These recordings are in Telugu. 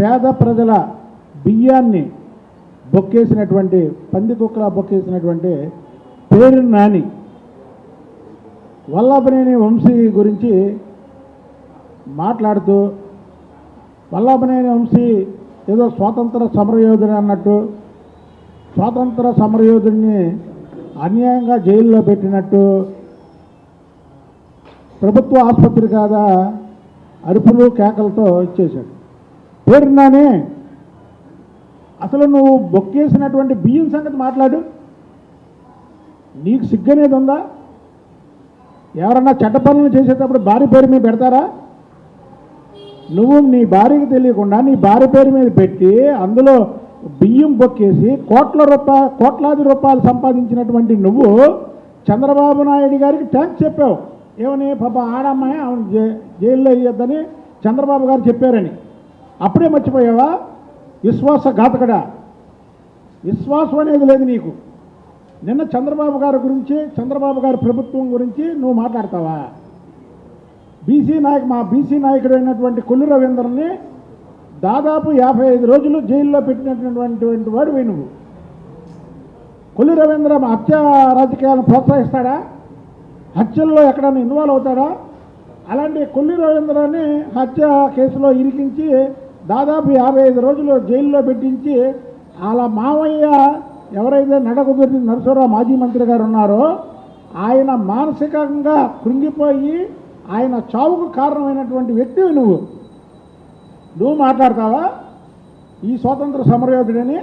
పేద ప్రజల బియ్యాన్ని బొక్కేసినటువంటి పంది కుక్కల బొక్కేసినటువంటి పేరు నాని. వల్లభనేని వంశీ గురించి మాట్లాడుతూ వల్లభనేని వంశీ ఏదో స్వాతంత్ర సమరయోధుడు అన్నట్టు స్వాతంత్ర సమరయోధుడిని అన్యాయంగా జైల్లో పెట్టినట్టు ప్రభుత్వ ఆసుపత్రి కాదా అరుపులు కేకలతో ఇచ్చేశాడు. పేరున్నానే అసలు నువ్వు బొక్కేసినటువంటి బియ్యం సంగతి మాట్లాడు. నీకు సిగ్గనేది ఉందా? ఎవరన్నా చెడ్డ పనులు చేసేటప్పుడు భార్య పేరు మీద పెడతారా? నువ్వు నీ భార్యకి తెలియకుండా నీ భార్య పేరు మీద పెట్టి అందులో బియ్యం బొక్కేసి కోట్ల రూపాయ కోట్లాది రూపాయలు సంపాదించినటువంటి నువ్వు చంద్రబాబు నాయుడు గారికి థ్యాంక్స్ చెప్పావు. ఏమని? పాప ఆడమ్మాయి ఆమె జైల్లో వేయొద్దని చంద్రబాబు గారు చెప్పారని. అప్పుడే మర్చిపోయావా? విశ్వాసఘాతకుడా విశ్వాసం అనేది లేదు నీకు. నిన్న చంద్రబాబు గారి గురించి చంద్రబాబు గారి ప్రభుత్వం గురించి నువ్వు మాట్లాడతావా? బీసీ నాయక్ మా బీసీ నాయకుడు అయినటువంటి కొల్లు రవీంద్రని దాదాపు యాభై ఐదు రోజులు జైల్లో పెట్టినటువంటి వాడు నువ్వు. కొల్లు రవీంద్ర హత్య రాజకీయాలను ప్రోత్సహిస్తాడా? హత్యల్లో ఎక్కడైనా ఇన్వాల్వ్ అవుతాడా? అలాంటి కొల్లి రవీంద్రాన్ని హత్య కేసులో ఇరికించి దాదాపు యాభై ఐదు రోజులు జైల్లో పెట్టించి అలా మావయ్య ఎవరైతే నడకుదురి నరసరావు మాజీ మంత్రి గారు ఉన్నారో ఆయన మానసికంగా కృంగిపోయి ఆయన చావుకు కారణమైనటువంటి వ్యక్తివి నువ్వు. నువ్వు మాట్లాడతావా? ఈ స్వాతంత్ర సమరయోధుడని.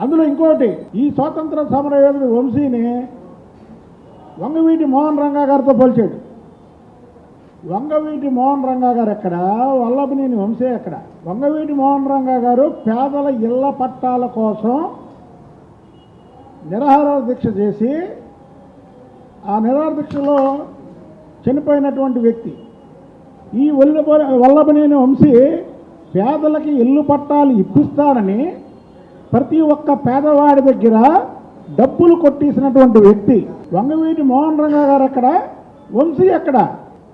అందులో ఇంకోటి ఈ స్వాతంత్ర సమరయోధుడి వంశీని వంగవీటి మోహన్ రంగా గారితో పోల్చాడు. వంగవీటి మోహన్ రంగా గారు ఎక్కడ? వల్లభనేని వంశే ఎక్కడ? వంగవీటి మోహన్ రంగా గారు పేదల ఇళ్ళ పట్టాల కోసం నిరాహార దీక్ష చేసి ఆ నిరాహార దీక్షలో చనిపోయినటువంటి వ్యక్తి. ఈ వల్లభ వల్లభనేని వంశీ పేదలకి ఇల్లు పట్టాలు ఇప్పిస్తానని ప్రతి ఒక్క పేదవాడి దగ్గర డబ్బులు కొట్టేసినటువంటి వ్యక్తి. వంగవీటి మోహన్ రంగా గారు ఎక్కడ? వంశీ ఎక్కడ?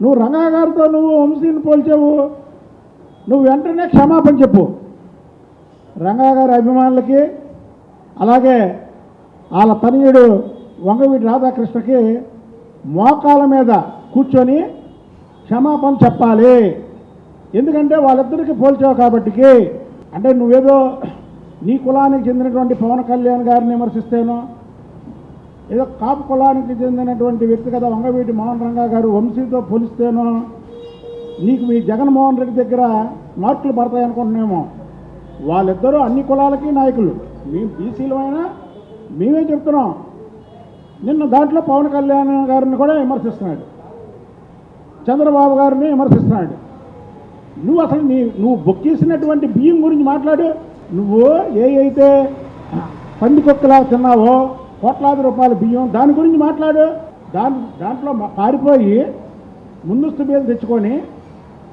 నువ్వు రంగా గారితో నువ్వు వంశీని పోల్చావు. నువ్వు వెంటనే క్షమాపణ చెప్పు. రంగా గారి అభిమానులకి అలాగే వాళ్ళ తనయుడు వంగవీటి రాధాకృష్ణకి మోకాల మీద కూర్చొని క్షమాపణ చెప్పాలి. ఎందుకంటే వాళ్ళిద్దరికి పోల్చావు కాబట్టికి. అంటే నువ్వేదో నీ కులానికి చెందినటువంటి పవన్ కళ్యాణ్ గారిని విమర్శిస్తేనో ఏదో కాపు కులానికి చెందినటువంటి వ్యక్తి కదా వంగవీటి మోహన్ రంగా గారు వంశీతో పోలిస్తేనో నీకు మీ జగన్మోహన్ రెడ్డి దగ్గర మార్కులు పడతాయనుకుంటున్నామో వాళ్ళిద్దరూ అన్ని కులాలకి నాయకులు. మేము బీసీలమైనా మేమే చెప్తున్నాం. నిన్న దాంట్లో పవన్ కళ్యాణ్ గారిని కూడా విమర్శిస్తున్నాడు. చంద్రబాబు గారిని విమర్శిస్తున్నాడు. నువ్వు అసలు నీ నువ్వు బొక్కేసినటువంటి బియ్యం గురించి మాట్లాడు. నువ్వు ఏ అయితే పందికొక్కలా తిన్నావో కోట్లాది రూపాయల బియ్యం. దాని గురించి మాట్లాడు. దాని దాంట్లో పారిపోయి ముందస్తు బియ్యం తెచ్చుకొని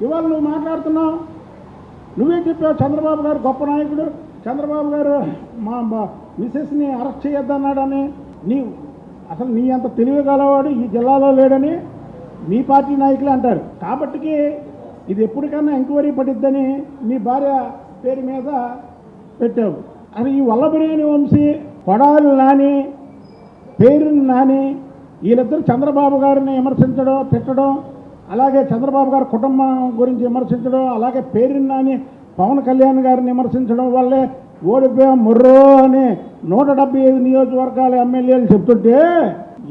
ఇవాళ నువ్వు మాట్లాడుతున్నావు. నువ్వే చెప్పావు? చంద్రబాబు గారు గొప్ప నాయకుడు. చంద్రబాబు గారు మా మా మిసెస్ని అరెస్ట్ చేయొద్దన్నాడని. నీ అసలు నీ అంత తెలివి గలవాడు ఈ జిల్లాలో లేడని మీ పార్టీ నాయకులే అంటారు. కాబట్టికి ఇది ఎప్పటికన్నా ఎంక్వైరీ పడిద్దని నీ భార్య పేరు మీద పెట్టావు. అది ఈ వల్లభనేని వంశీ కొడాలి నాని పేరుని నాని వీళ్ళిద్దరు చంద్రబాబు గారిని విమర్శించడం తిట్టడం అలాగే చంద్రబాబు గారి కుటుంబం గురించి విమర్శించడం అలాగే పేరుని నాని పవన్ కళ్యాణ్ గారిని విమర్శించడం వల్లే ఓడిపోయాం ముర్రో అని నూట డెబ్బై ఐదు నియోజకవర్గాల ఎమ్మెల్యేలు చెప్తుంటే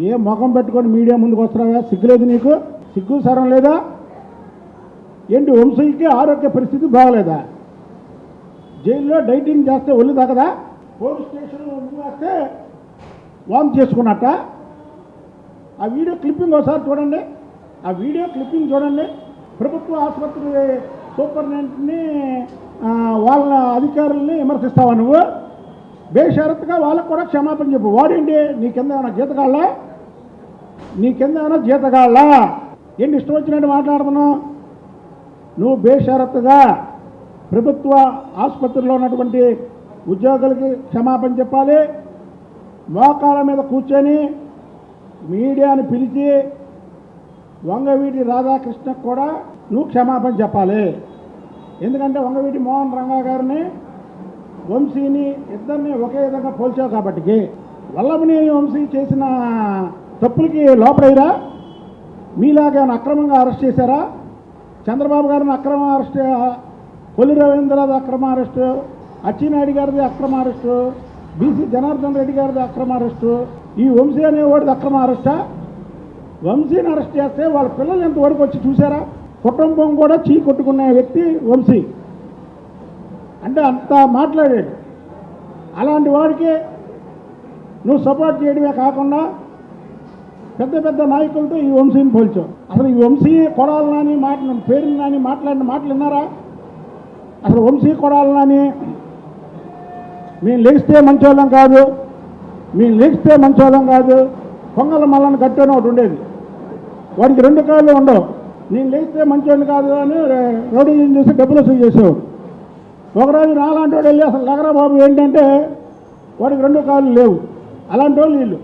ఏ ముఖం పెట్టుకొని మీడియా ముందుకు వస్తున్నావా? సిగ్గులేదు నీకు? సిగ్గు సరం లేదా? ఏంటి వంశీకి ఆరోగ్య పరిస్థితి బాగలేదా? జైల్లో డైటింగ్ చేస్తే ఒళ్ళు తగదా పోలీస్ స్టేషన్లో వేస్తే వామ్ చేసుకున్నట్ట. ఆ వీడియో క్లిప్పింగ్ ఒకసారి చూడండి. ఆ వీడియో క్లిప్పింగ్ చూడండి. ప్రభుత్వ ఆసుపత్రి సూపరింటెండెంట్ని వాళ్ళ అధికారుల్ని విమర్శిస్తావా నువ్వు? బేషరత్గా వాళ్ళకు కూడా క్షమాపణ చెప్పు. వాడేంటి? నీ కింద ఏమైనా జీతగాళ్ళ? నీ కింద ఏమైనా జీతగాళ్ళ? ఏంటి ఇష్టం వచ్చినట్టు మాట్లాడుతున్నావు? నువ్వు బేషరత్తుగా ప్రభుత్వ ఆసుపత్రిలో ఉన్నటువంటి ఉద్యోగులకి క్షమాపణ చెప్పాలి. మోకాల మీద కూర్చొని మీడియాని పిలిచి వంగవీటి రాధాకృష్ణకు కూడా నువ్వు క్షమాపణ చెప్పాలి. ఎందుకంటే వంగవీటి మోహన్ రంగా గారిని వంశీని ఇద్దరిని ఒకే విధంగా పోల్చావు కాబట్టి వల్లభనేని వంశీ చేసిన తప్పులకి లోపడైరా? మీలాగా ఏమైనా అక్రమంగా అరెస్ట్ చేశారా? చంద్రబాబు గారిని అక్రమ అరెస్ట్ కొల్లి రవీంద్రది అక్రమ అరెస్టు అచ్చినాయుడు గారిది అక్రమ అరెస్టు బీసీ జనార్దన్ రెడ్డి గారిది అక్రమ అరెస్టు. ఈ వంశీ అనేవాడిది అక్రమ అరెస్టా? వంశీని అరెస్ట్ చేస్తే వాళ్ళ పిల్లలు ఎంతవరకు వచ్చి చూసారా కుటుంబం కూడా చీ కొట్టుకునే వ్యక్తి వంశీ. అంటే అంత మాట్లాడాడు అలాంటి వాడికి నువ్వు సపోర్ట్ చేయడమే కాకుండా పెద్ద పెద్ద నాయకులతో ఈ వంశీని పోల్చావు. అసలు ఈ వంశీ కొడాలని నాని మాట పేరు నాని మాట్లాడిన మాటలు విన్నారా? అసలు వంశీ కొడాలని మేము లెగిస్తే మంచోళ్ళం కాదు మేము లెగిస్తే మంచోళ్ళం కాదు పొంగల మల్లని కట్టని ఒకటి ఉండేది. వాడికి రెండు కాళ్ళు ఉండవు. నేను లేస్తే మంచోడిని కాదు అని రోడ్డు చేసి డబ్బులు వసూలు చేసేవాడు. ఒకరోజు నాలాంటి వాడు వెళ్ళి అసలు నగరా బాబు ఏంటంటే వాడికి రెండు కాళ్ళు లేవు. అలాంటి వాళ్ళు వీళ్ళు.